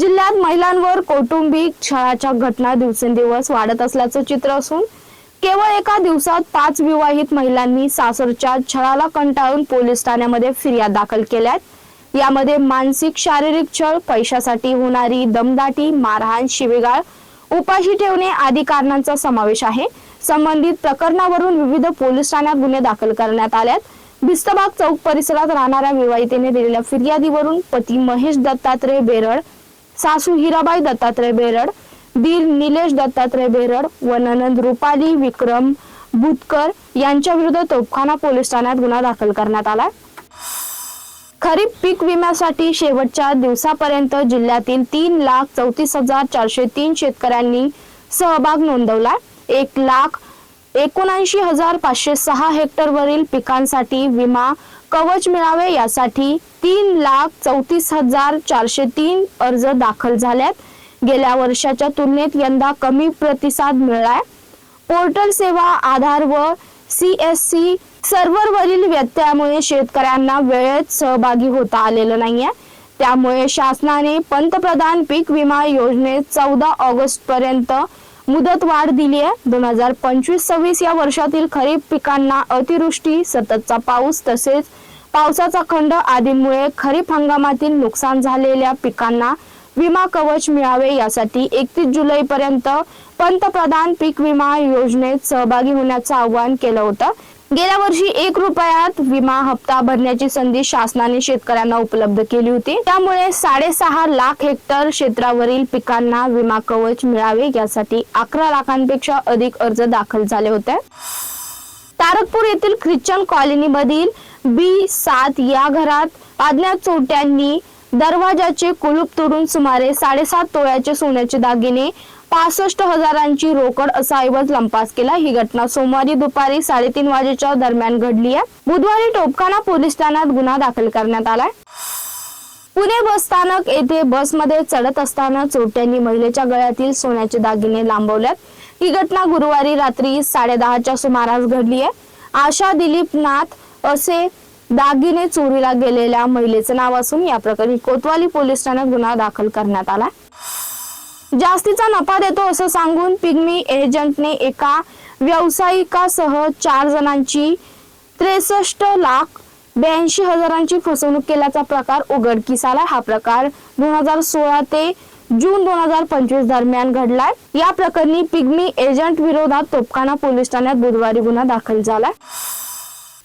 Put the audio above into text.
जिल्ह्यात महिलांवर कौटुंबिक छळाच्या घटना दिवसेंदिवस वाढत असल्याचं चित्र असून केवळ एका दिवसात पाच विवाहित महिलांनी सासरच्या छळाला कंटाळून पोलीस ठाण्यामध्ये फिर्याद दाखल केल्यात. यामध्ये मानसिक शारीरिक छळ पैशासाठी होणारी दमदाटी मारहाण शिवेगाळ उपाशी ठेवणे आदी कारणांचा समावेश आहे. संबंधित प्रकरणावरून विविध पोलीस ठाण्यात गुन्हे दाखल करण्यात आल्यात. बिस्तबाग चौक परिसरात राहणाऱ्या विवाहितेने दिलेल्या फिर्यादीवरून पती महेश दत्तात्रय बेरड सासू हिराबाई दत्तात्रय बेरड दीर निलेश दत्तात्रय बेरड व ननंद रुपाली विक्रम बुतकर यांच्या विरुद्ध तोफखाना पोलीस ठाण्यात गुन्हा दाखल करण्यात आला खरीप पीक विम्यासाठी शेवटच्या दिवसापर्यंत जिल्ह्यातील तीन लाख चौतीस हजार चारशे तीन शेतकऱ्यांनी सहभाग नोंदवला एक लाख एकोणऐंशी हजार पाचशे सहा हेक्टरवरील पिकांसाठी विमा कवच मिळावे यासाठी तीन लाख चौतीस हजार चारशे तीन अर्ज दाखल झाल्यात. गेल्या वर्षाच्या तुलनेत यंदा कमी प्रतिसाद मिळालाय. पोर्टल सेवा आधार व सी एस सी सर्व्हरवरील व्यत्ययामुळे शेतकऱ्यांना वेळेत सहभागी होता आलेलं नाहीये. त्यामुळे शासनाने पंतप्रधान पीक विमा योजनेत चौदा ऑगस्ट पर्यंत मुदत वाढ दिली आहे. दोन हजार पंचवीस सव्वीस या वर्षातील खरीप पिकांना अतिवृष्टी सततचा पाऊस तसेच पावसाचा खंड आदींमुळे खरीप हंगामातील नुकसान झालेल्या पिकांना विमा कवच मिळावे यासाठी एकतीस जुलै पर्यंत पंतप्रधान पीक विमा योजनेत सहभागी होण्याचं आवाहन केलं होतं. गेल्या वर्षी एक रुपयात विमा हप्ता भरण्याची संधी शासनाने शेतकऱ्यांना उपलब्ध केली होती. त्यामुळे साडेसहा लाख हेक्टर क्षेत्रावरील पिकांना विमा कवच मिळावे यासाठी अकरा लाखांपेक्षा अधिक अर्ज दाखल झाले होते. तारकपूर येथील ख्रिश्चन कॉलनीमधील बी सात या घरात अज्ञात चोट्यांनी दरवाजाचे कुलूप तोडून सुमारे साडेसात तोळ्याचे सोन्याचे दागिने पासष्ट हजारांची रोकड असा ऐवज लंपास केला. ही घटना सोमवारी दुपारी साडेतीन वाजेच्या दरम्यान घडली आहे. बुधवारी टोपखाना पोलीस ठाण्यात गुन्हा दाखल करण्यात आलाय. पुणे बस स्थानक येथे बसमध्ये चढत असताना चोरट्यांनी महिलेच्या गळ्यातील सोन्याचे दागिने लांबवल्यात. ही घटना गुरुवारी रात्री साडेदहाच्या सुमारास घडली आहे. आशा दिलीप नाथ असे दागिने चोरीला गेलेल्या महिलेचं नाव असून या प्रकरणी कोतवाली पोलीस ठाण्यात गुन्हा दाखल करण्यात आला जास्तीचा नफा देतो असं सांगून पिग्मी एजंटने एका व्यावसायिकासह चार जणांची त्रेसष्ट लाख ब्याऐंशी हजारांची फसवणूक केल्याचा प्रकार उघडकीस आला हा प्रकार दोन हजार सोळा ते जून दोन हजार पंचवीस दरम्यान घडलाय. या प्रकरणी पिग्मी एजंट विरोधात तोपखाना पोलीस ठाण्यात बुधवारी गुन्हा दाखल झालाय.